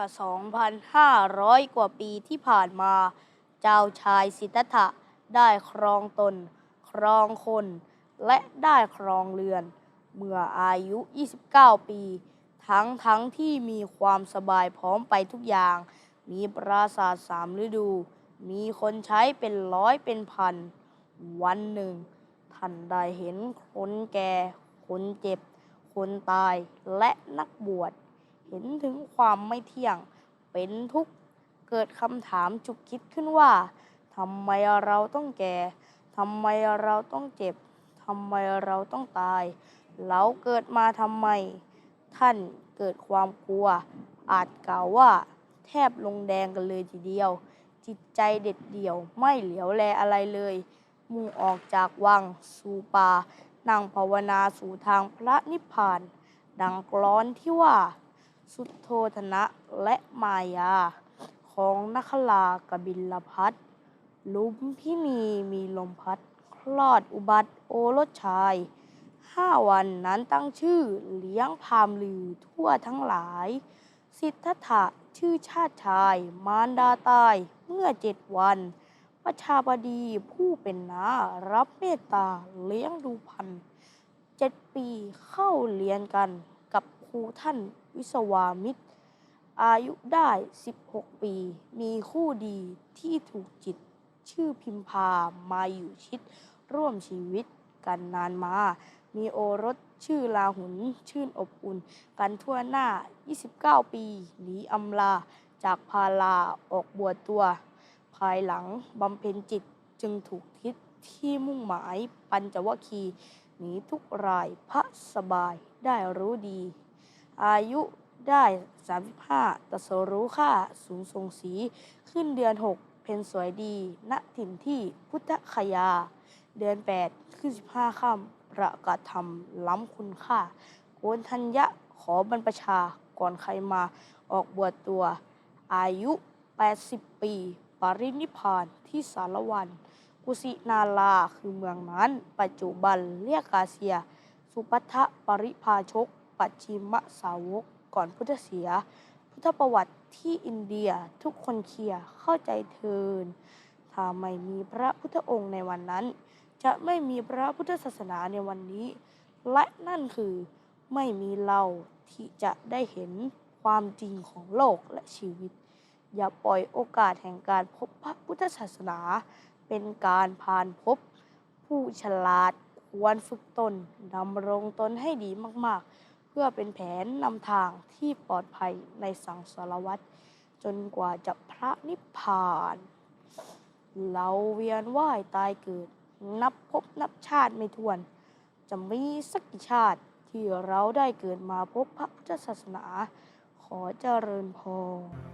อ 2,500 กว่าปีที่ผ่านมา เจ้าชายสิทธัตถะได้ครองตน ครองคน และได้ครองเรือน เมื่ออายุ 29 ปี ทั้งทั้งที่มีความสบายพร้อมไปทุกอย่าง มีปราสาทสามฤดู มีคนใช้เป็นร้อยเป็นพัน วันหนึ่ง ท่านได้เห็นคนแก่ คนเจ็บ คนตายและนักบวช เห็นถึงความไม่เที่ยง เป็นทุกข์ เกิดคำถามจุกคิดขึ้นว่าทำไมเราต้องแก่ทำไมเราต้องเจ็บทำไมเราต้องตาย เราเกิดมาทำไม ท่านเกิดความกลัว อาจกล่าวว่า แทบลงแดงกันเลยทีเดียว จิตใจเด็ดเดี่ยวไม่เหลียวแลอะไรเลย มุ่งออกจากวังสู่ป่านั่งภาวนาสู่ทางพระนิพพาน ดังกลอนที่ว่า สุโธธนะและมายา ของนัคลากบิลพัทลุมพินีมีลมพัด คลอดอุบัติโอรสชายห้าวันนั้นตั้งชื่อเลี้ยงพามลือทั่วทั้งหลาย สิทธัตถะชื่อชาติชาย มารดาตายเมื่อเจ็ดวันประชาบดีผู้เป็นนารับเมตตาเลี้ยงดูพันเจ็ดปีเข้าเรียนกัน ครูท่านวิศวามิตร อายุได้ 16 ปี มีคู่ดีที่ถูกจิตชื่อพิมพามาอยู่ชิด ร่วมชีวิตกันนานมา มีโอรสชื่อลาหุนชื่นอบอุ่น กันทั่วหน้า 29 ปีหนีอำลาจากพาลาออกบวชตัว ภายหลังบำเพ็ญจิตจึงถูกทิศที่มุ่งหมายปัญจวัคคีย์หนีทุกรายพระสบายได้รู้ดี อายุได้ 35ตรัสรู้ค่าสูงทรงสี ขึ้นเดือน 6 เพนสวยดี ณถิ่นที่พุทธคยา เดือน 8 ขึ้น 15ค่ำประกาศธรรม ล้ำคุณค่าโกนทัญญะขอบรรพชาก่อนใครมาออกบวชตัว อายุ 80 ปี ปรินิพานที่สารวัน กุสินาลาคือเมืองนั้น ปัจจุบันเรียกกาเซีย สุปัทธปริพาชก ปัจฉิมสาวกก่อนพุทธเสีย พุทธประวัติที่อินเดียทุกคนเคลียเข้าใจเทินถ้าไม่มีพระพุทธองค์ในวันนั้น จะไม่มีพระพุทธศาสนาในวันนี้ และนั่นคือไม่มีเราที่จะได้เห็นความจริงของโลกและชีวิต อย่าปล่อยโอกาสแห่งการพบพระพุทธศาสนา เป็นการผ่านพบ ผู้ฉลาดควรฝึกตนดำรงตนให้ดีมาก ๆ เพื่อเป็นแผนนำทางที่ปลอดภัยในสังสารวัฏจนกว่าจะพระนิพพาน เราเวียนว่ายตายเกิด นับพบนับชาติไม่ถ้วน จะมีสักกี่ชาติที่เราได้เกิดมาพบพระพุทธศาสนา ขอเจริญพร